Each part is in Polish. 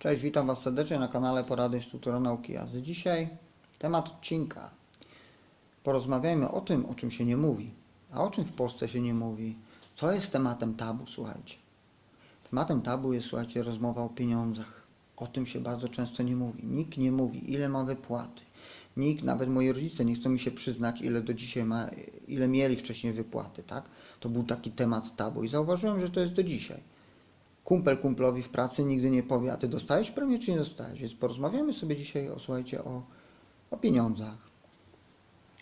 Cześć, witam Was serdecznie na kanale Porady Instruktora Nauki Jazdy. Dzisiaj temat odcinka. Porozmawiajmy o tym, o czym się nie mówi. A o czym w Polsce się nie mówi? Co jest tematem tabu, słuchajcie? Tematem tabu jest, słuchajcie, rozmowa o pieniądzach. O tym się bardzo często nie mówi. Nikt nie mówi, ile ma wypłaty. Nikt, nawet moi rodzice nie chcą mi się przyznać, ile do dzisiaj ma, ile mieli wcześniej wypłaty, tak? To był taki temat tabu i zauważyłem, że to jest do dzisiaj kumpel kumplowi w pracy nigdy nie powie, a ty dostałeś premię czy nie dostałeś? Więc porozmawiamy sobie dzisiaj o, słuchajcie, o, o pieniądzach.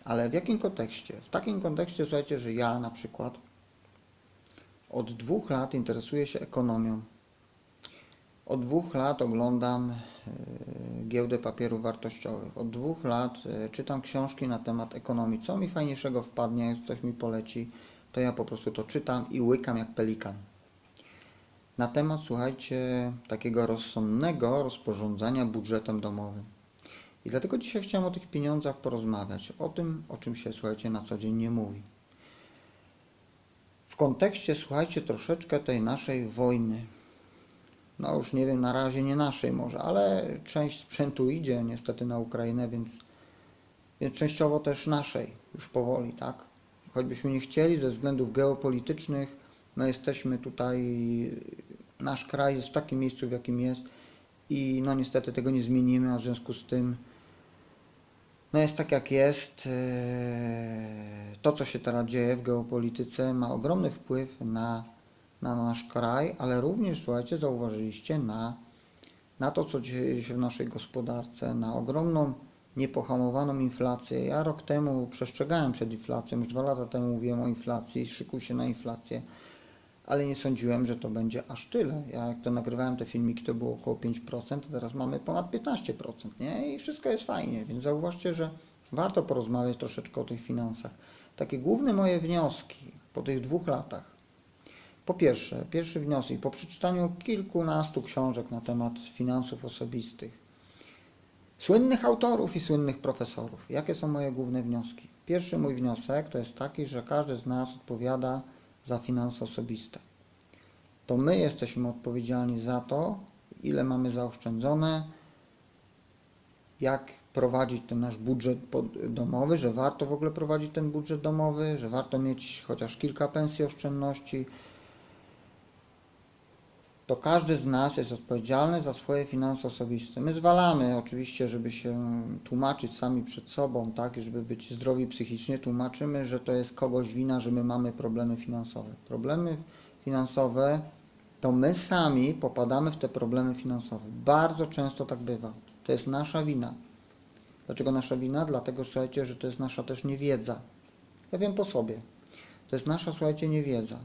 Ale w jakim kontekście? W takim kontekście, słuchajcie, że ja na przykład od dwóch lat interesuję się ekonomią. Od dwóch lat oglądam e, giełdę papierów wartościowych. Od dwóch lat e, czytam książki na temat ekonomii. Co mi fajniejszego wpadnie, jak ktoś mi poleci, to ja po prostu to czytam i łykam jak pelikan na temat, słuchajcie, takiego rozsądnego rozporządzania budżetem domowym. I dlatego dzisiaj chciałem o tych pieniądzach porozmawiać, o tym, o czym się, słuchajcie, na co dzień nie mówi. W kontekście, słuchajcie, troszeczkę tej naszej wojny. No już nie wiem, na razie nie naszej może, ale część sprzętu idzie niestety na Ukrainę, więc, więc częściowo też naszej, już powoli, tak? Choćbyśmy nie chcieli ze względów geopolitycznych, no jesteśmy tutaj, nasz kraj jest w takim miejscu, w jakim jest i no niestety tego nie zmienimy, a w związku z tym no jest tak jak jest. Eee, To, co się teraz dzieje w geopolityce ma ogromny wpływ na, na nasz kraj, ale również, słuchajcie, zauważyliście na, na to, co dzieje się w naszej gospodarce, na ogromną niepohamowaną inflację. Ja rok temu przestrzegałem przed inflacją, już dwa lata temu mówiłem o inflacji, szykuj się na inflację ale nie sądziłem, że to będzie aż tyle. Ja jak to nagrywałem te filmiki, to było około 5%, a teraz mamy ponad 15%, nie? I wszystko jest fajnie, więc zauważcie, że warto porozmawiać troszeczkę o tych finansach. Takie główne moje wnioski po tych dwóch latach. Po pierwsze, pierwszy wniosek, po przeczytaniu kilkunastu książek na temat finansów osobistych, słynnych autorów i słynnych profesorów, jakie są moje główne wnioski? Pierwszy mój wniosek to jest taki, że każdy z nas odpowiada za finanse osobiste. To my jesteśmy odpowiedzialni za to, ile mamy zaoszczędzone, jak prowadzić ten nasz budżet domowy, że warto w ogóle prowadzić ten budżet domowy, że warto mieć chociaż kilka pensji oszczędności. To każdy z nas jest odpowiedzialny za swoje finanse osobiste. My zwalamy oczywiście, żeby się tłumaczyć sami przed sobą, tak, i żeby być zdrowi psychicznie, tłumaczymy, że to jest kogoś wina, że my mamy problemy finansowe. Problemy finansowe to my sami popadamy w te problemy finansowe. Bardzo często tak bywa. To jest nasza wina. Dlaczego nasza wina? Dlatego, słuchajcie, że to jest nasza też niewiedza. Ja wiem po sobie. To jest nasza, słuchajcie, niewiedza.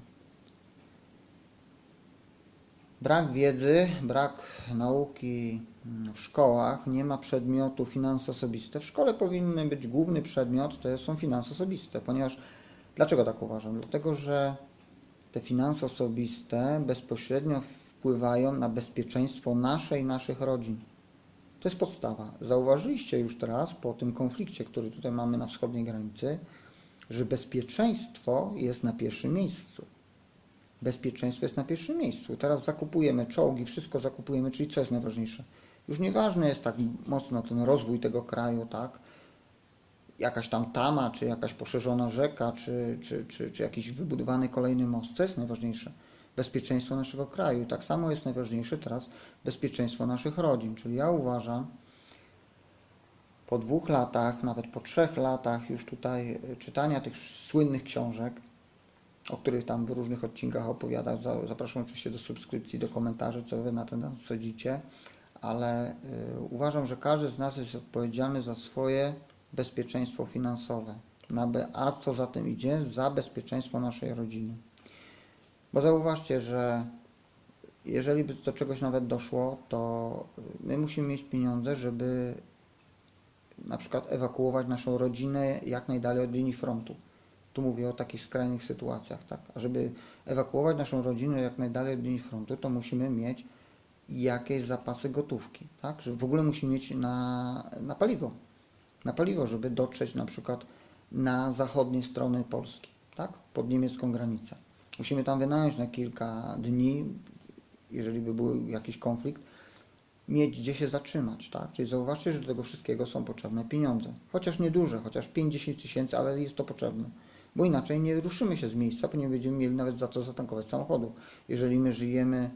Brak wiedzy, brak nauki w szkołach, nie ma przedmiotu finanse osobiste. W szkole powinny być główny przedmiot, to są finanse osobiste, ponieważ dlaczego tak uważam? Dlatego, że te finanse osobiste bezpośrednio wpływają na bezpieczeństwo nasze i naszych rodzin. To jest podstawa. Zauważyliście już teraz po tym konflikcie, który tutaj mamy na wschodniej granicy, że bezpieczeństwo jest na pierwszym miejscu bezpieczeństwo jest na pierwszym miejscu. Teraz zakupujemy czołgi, wszystko zakupujemy, czyli co jest najważniejsze? Już nieważne jest tak mocno ten rozwój tego kraju, tak? Jakaś tam tama, czy jakaś poszerzona rzeka, czy, czy, czy, czy jakiś wybudowany kolejny most. Co jest najważniejsze? Bezpieczeństwo naszego kraju. Tak samo jest najważniejsze teraz bezpieczeństwo naszych rodzin. Czyli ja uważam, po dwóch latach, nawet po trzech latach już tutaj czytania tych słynnych książek, o których tam w różnych odcinkach opowiada. Zapraszam oczywiście do subskrypcji, do komentarzy, co Wy na ten temat sądzicie, ale y, uważam, że każdy z nas jest odpowiedzialny za swoje bezpieczeństwo finansowe, a co za tym idzie, za bezpieczeństwo naszej rodziny. Bo zauważcie, że jeżeli by do czegoś nawet doszło, to my musimy mieć pieniądze, żeby na przykład ewakuować naszą rodzinę jak najdalej od linii frontu. Tu mówię o takich skrajnych sytuacjach, tak? A żeby ewakuować naszą rodzinę jak najdalej od linii frontu, to musimy mieć jakieś zapasy gotówki, tak? Że w ogóle musimy mieć na, na paliwo. Na paliwo, żeby dotrzeć na przykład na zachodniej strony Polski, tak? Pod niemiecką granicę. Musimy tam wynająć na kilka dni, jeżeli by był jakiś konflikt, mieć gdzie się zatrzymać, tak? Czyli zauważcie, że do tego wszystkiego są potrzebne pieniądze. Chociaż nieduże, chociaż 5-10 tysięcy, ale jest to potrzebne. Bo inaczej nie ruszymy się z miejsca, bo nie będziemy mieli nawet za co zatankować samochodu. Jeżeli my żyjemy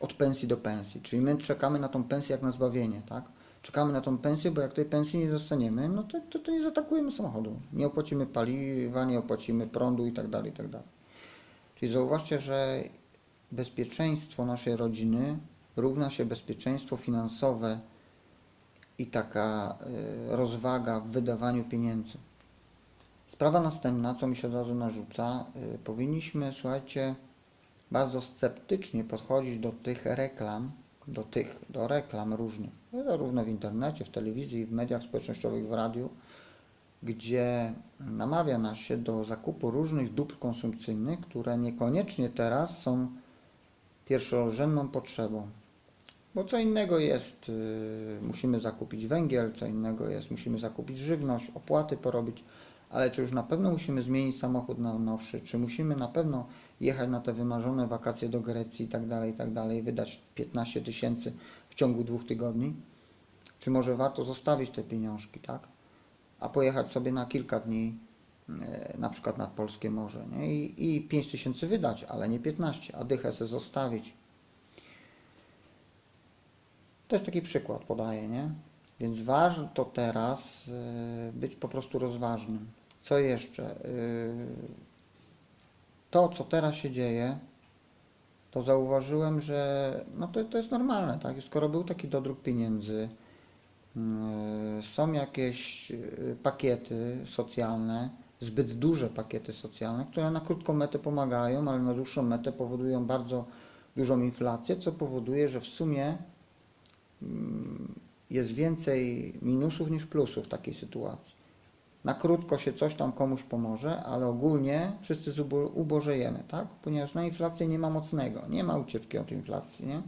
od pensji do pensji, czyli my czekamy na tą pensję jak na zbawienie, tak? Czekamy na tą pensję, bo jak tej pensji nie dostaniemy, no to, to, to nie zaatakujemy samochodu. Nie opłacimy paliwa, nie opłacimy prądu i tak dalej, i tak. Czyli zauważcie, że bezpieczeństwo naszej rodziny równa się bezpieczeństwo finansowe i taka y, rozwaga w wydawaniu pieniędzy. Sprawa następna, co mi się od razu narzuca, y, powinniśmy, słuchajcie, bardzo sceptycznie podchodzić do tych reklam, do tych, do reklam różnych, zarówno w internecie, w telewizji, w mediach społecznościowych, w radiu, gdzie namawia nas się do zakupu różnych dóbr konsumpcyjnych, które niekoniecznie teraz są pierwszorzędną potrzebą. Bo co innego jest, yy, musimy zakupić węgiel, co innego jest, musimy zakupić żywność, opłaty porobić, ale czy już na pewno musimy zmienić samochód na nowszy, czy musimy na pewno jechać na te wymarzone wakacje do Grecji i tak dalej, i tak dalej, wydać 15 tysięcy w ciągu dwóch tygodni? Czy może warto zostawić te pieniążki, tak? A pojechać sobie na kilka dni, e, na przykład nad Polskie Morze, nie? I, i 5 tysięcy wydać, ale nie 15, a dychę sobie zostawić. To jest taki przykład, podaję, nie? Więc warto teraz y, być po prostu rozważnym. Co jeszcze? Y, To, co teraz się dzieje, to zauważyłem, że no to, to jest normalne, tak? Skoro był taki dodruk pieniędzy, y, są jakieś y, pakiety socjalne, zbyt duże pakiety socjalne, które na krótką metę pomagają, ale na dłuższą metę powodują bardzo dużą inflację, co powoduje, że w sumie mm, jest więcej minusów niż plusów w takiej sytuacji. Na krótko się coś tam komuś pomoże, ale ogólnie wszyscy ubożejemy, tak? Ponieważ na inflację nie ma mocnego, nie ma ucieczki od inflacji, nie?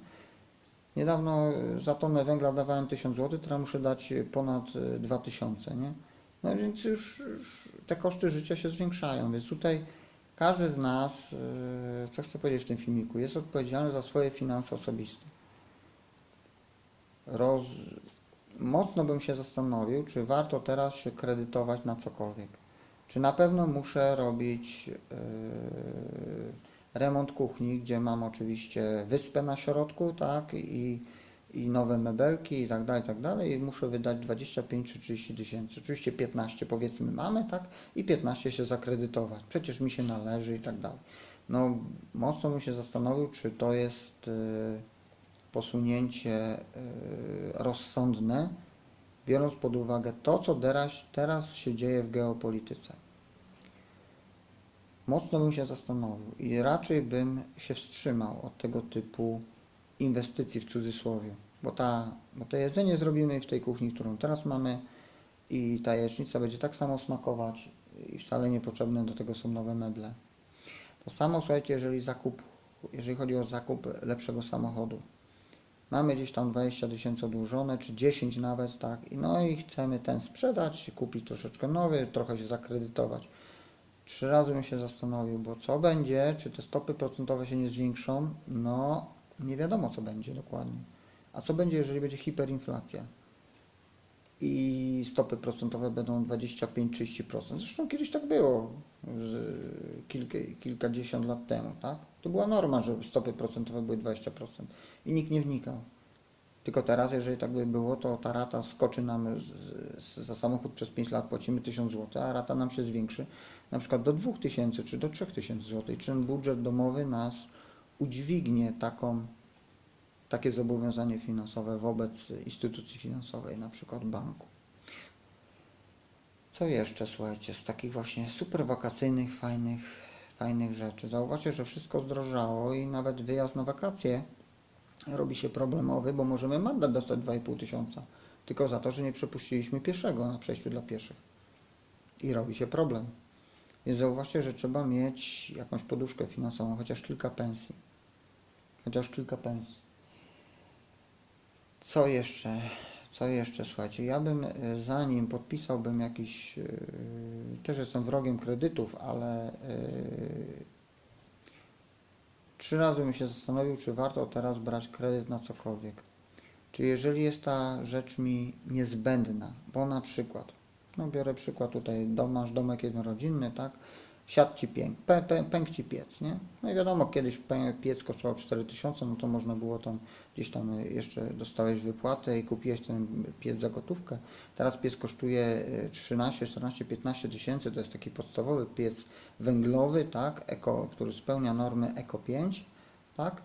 Niedawno y, za tonę węgla dawałem 1000 zł, teraz muszę dać y, ponad y, 2000, nie? No więc już, już te koszty życia się zwiększają, więc tutaj każdy z nas, co chcę powiedzieć w tym filmiku, jest odpowiedzialny za swoje finanse osobiste roz... mocno bym się zastanowił, czy warto teraz się kredytować na cokolwiek. Czy na pewno muszę robić yy, remont kuchni, gdzie mam oczywiście wyspę na środku, tak, i, i nowe mebelki i tak dalej, i tak dalej, i muszę wydać 25 czy 30 tysięcy. Oczywiście 15 powiedzmy mamy, tak, i 15 się zakredytować. Przecież mi się należy i tak dalej. No, mocno bym się zastanowił, czy to jest yy, posunięcie y, rozsądne, biorąc pod uwagę to, co teraz, teraz się dzieje w geopolityce. Mocno bym się zastanowił i raczej bym się wstrzymał od tego typu inwestycji w cudzysłowie, bo, ta, bo to jedzenie zrobimy w tej kuchni, którą teraz mamy i ta jajecznica będzie tak samo smakować i wcale niepotrzebne do tego są nowe meble. To samo, słuchajcie, jeżeli zakup, jeżeli chodzi o zakup lepszego samochodu mamy gdzieś tam 20 tysięcy odłożone, czy 10 nawet, tak, no i chcemy ten sprzedać, kupić troszeczkę nowy, trochę się zakredytować. Trzy razy bym się zastanowił, bo co będzie, czy te stopy procentowe się nie zwiększą, no nie wiadomo co będzie dokładnie. A co będzie, jeżeli będzie hiperinflacja? I stopy procentowe będą 25-30%. Zresztą kiedyś tak było, kilka, kilkadziesiąt lat temu, tak? To była norma, że stopy procentowe były 20% i nikt nie wnikał. Tylko teraz, jeżeli tak by było, to ta rata skoczy nam, z, z, za samochód przez 5 lat płacimy 1000 zł, a rata nam się zwiększy na przykład do 2000 czy do 3000 zł. I czy ten budżet domowy nas udźwignie taką, takie zobowiązanie finansowe wobec instytucji finansowej, na przykład banku. Co jeszcze, słuchajcie, z takich właśnie super wakacyjnych, fajnych, fajnych rzeczy? Zauważcie, że wszystko zdrożało i nawet wyjazd na wakacje robi się problemowy, bo możemy mandat dostać 2,5 tysiąca, tylko za to, że nie przepuściliśmy pieszego na przejściu dla pieszych. I robi się problem. Więc zauważcie, że trzeba mieć jakąś poduszkę finansową, chociaż kilka pensji. Chociaż kilka pensji. Co jeszcze? Co jeszcze, słuchajcie, ja bym y, zanim podpisałbym jakiś, y, też jestem wrogiem kredytów, ale y, trzy razy bym się zastanowił, czy warto teraz brać kredyt na cokolwiek. Czyli jeżeli jest ta rzecz mi niezbędna, bo na przykład, no biorę przykład tutaj, dom, masz domek jednorodzinny, tak? Siadł ci pięk, pę, pę, pękł ci piec, nie? No i wiadomo, kiedyś piec kosztował 4000, no to można było tam gdzieś tam jeszcze dostałeś wypłatę i kupiłeś ten piec za gotówkę. Teraz piec kosztuje e, 13, 14, 15 tysięcy, to jest taki podstawowy piec węglowy, tak? Eko, który spełnia normy Eko 5, tak?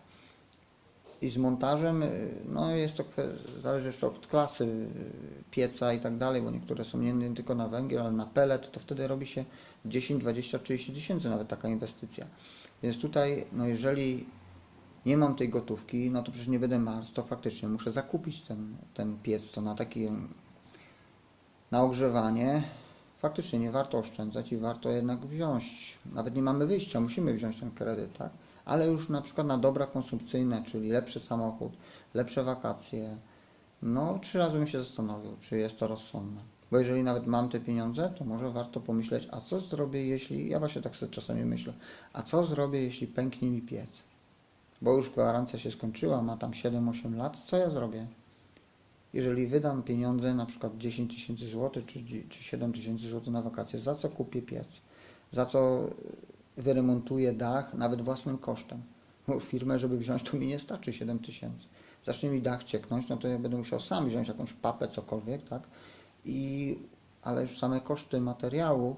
I z montażem, y, no jest to, zależy jeszcze od klasy y, pieca i tak dalej, bo niektóre są nie, nie tylko na węgiel, ale na pelet, to wtedy robi się 10, 20, 30 tysięcy nawet taka inwestycja. Więc tutaj, no jeżeli nie mam tej gotówki, no to przecież nie będę marz, to faktycznie muszę zakupić ten, ten piec, to na taki, na ogrzewanie, faktycznie nie warto oszczędzać i warto jednak wziąć, nawet nie mamy wyjścia, musimy wziąć ten kredyt, tak? Ale już na przykład na dobra konsumpcyjne, czyli lepszy samochód, lepsze wakacje, no trzy razy bym się zastanowił, czy jest to rozsądne. Bo jeżeli nawet mam te pieniądze, to może warto pomyśleć, a co zrobię, jeśli, ja właśnie tak sobie czasami myślę, a co zrobię, jeśli pęknie mi piec? Bo już gwarancja się skończyła, ma tam 7-8 lat, co ja zrobię? Jeżeli wydam pieniądze, na przykład 10 tysięcy złotych czy, czy 7 tysięcy złotych na wakacje, za co kupię piec? Za co wyremontuję dach, nawet własnym kosztem? Bo firmę, żeby wziąć, to mi nie starczy 7 tysięcy. Zacznie mi dach cieknąć, no to ja będę musiał sam wziąć jakąś papę, cokolwiek, tak? I, ale już same koszty materiału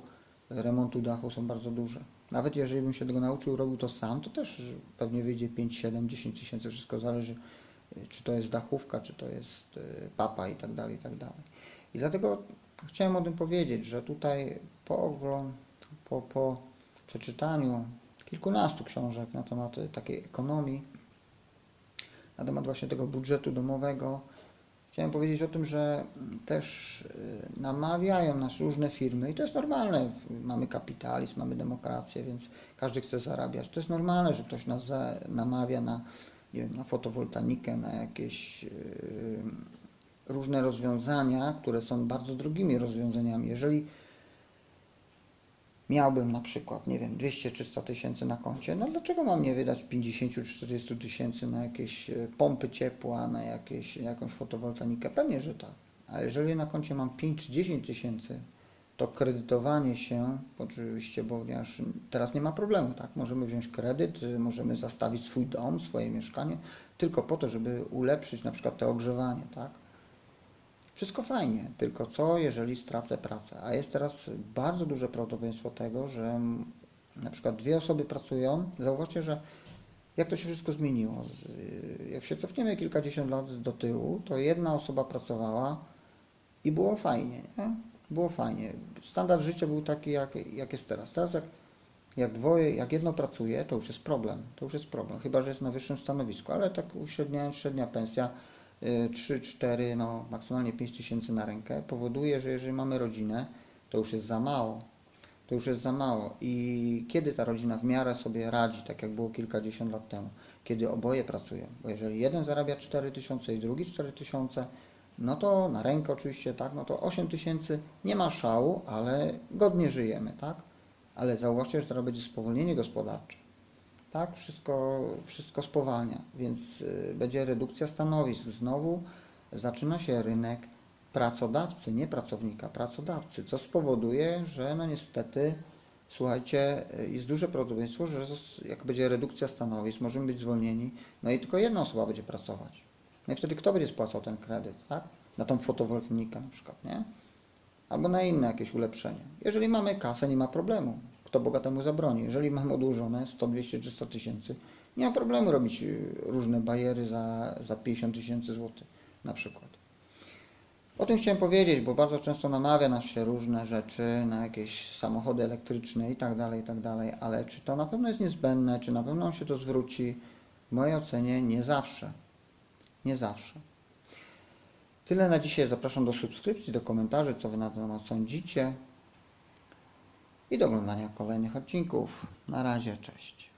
remontu dachu są bardzo duże. Nawet jeżeli bym się tego nauczył, robił to sam, to też pewnie wyjdzie 5, 7, 10 tysięcy, wszystko zależy, y, czy to jest dachówka, czy to jest y, papa i tak dalej, i tak dalej. I dlatego chciałem o tym powiedzieć, że tutaj po, po, po przeczytaniu kilkunastu książek na temat y, takiej ekonomii, na temat właśnie tego budżetu domowego, Chciałem powiedzieć o tym, że też y, namawiają nas różne firmy i to jest normalne. Mamy kapitalizm, mamy demokrację, więc każdy chce zarabiać. To jest normalne, że ktoś nas namawia na, nie wiem, na fotowoltaikę, na jakieś y, różne rozwiązania, które są bardzo drogimi rozwiązaniami. Jeżeli miałbym na przykład, nie wiem, 200-300 tysięcy na koncie, no dlaczego mam nie wydać 50-40 tysięcy na jakieś e, pompy ciepła, na jakieś, jakąś fotowoltaikę? Pewnie, że tak. Ale jeżeli na koncie mam 5 czy 10 tysięcy, to kredytowanie się, oczywiście, bo teraz nie ma problemu, tak? Możemy wziąć kredyt, y, możemy zastawić swój dom, swoje mieszkanie, tylko po to, żeby ulepszyć na przykład to ogrzewanie, tak? Wszystko fajnie, tylko co jeżeli stracę pracę? A jest teraz bardzo duże prawdopodobieństwo tego, że na przykład dwie osoby pracują. Zauważcie, że jak to się wszystko zmieniło. Z- Jak się cofniemy kilkadziesiąt lat do tyłu, to jedna osoba pracowała i było fajnie. Nie? Było fajnie. Standard życia był taki, jak, jak jest teraz. Teraz jak, jak dwoje, jak jedno pracuje, to już jest problem. To już jest problem, chyba że jest na wyższym stanowisku, ale tak uśredniając, średnia pensja 3, 4, no maksymalnie 5 tysięcy na rękę powoduje, że jeżeli mamy rodzinę, to już jest za mało. To już jest za mało. I kiedy ta rodzina w miarę sobie radzi, tak jak było kilkadziesiąt lat temu, kiedy oboje pracują, bo jeżeli jeden zarabia 4 tysiące i drugi 4 tysiące, no to na rękę oczywiście, tak, no to 8 tysięcy nie ma szału, ale godnie żyjemy, tak? Ale zauważcie, że teraz będzie spowolnienie gospodarcze. Tak, wszystko, wszystko spowalnia, więc y, będzie redukcja stanowisk. Znowu zaczyna się rynek pracodawcy, nie pracownika, pracodawcy, co spowoduje, że no niestety, słuchajcie, y, jest duże prawdopodobieństwo, że jak będzie redukcja stanowisk, możemy być zwolnieni, no i tylko jedna osoba będzie pracować. No i wtedy kto będzie spłacał ten kredyt, tak? Na tą fotowoltaikę na przykład, nie? Albo na inne jakieś ulepszenie. Jeżeli mamy kasę, nie ma problemu. Kto bogatemu zabroni? Jeżeli mamy odłożone 100, 200 czy 100 tysięcy, nie ma problemu robić y, różne bajery za, za 50 tysięcy złotych na przykład. O tym chciałem powiedzieć, bo bardzo często namawia nas się różne rzeczy na jakieś samochody elektryczne i tak dalej, i tak dalej, ale czy to na pewno jest niezbędne, czy na pewno się to zwróci? W mojej ocenie nie zawsze. Nie zawsze. Tyle na dzisiaj. Zapraszam do subskrypcji, do komentarzy, co Wy na ten temat sądzicie i do oglądania kolejnych odcinków. Na razie, cześć.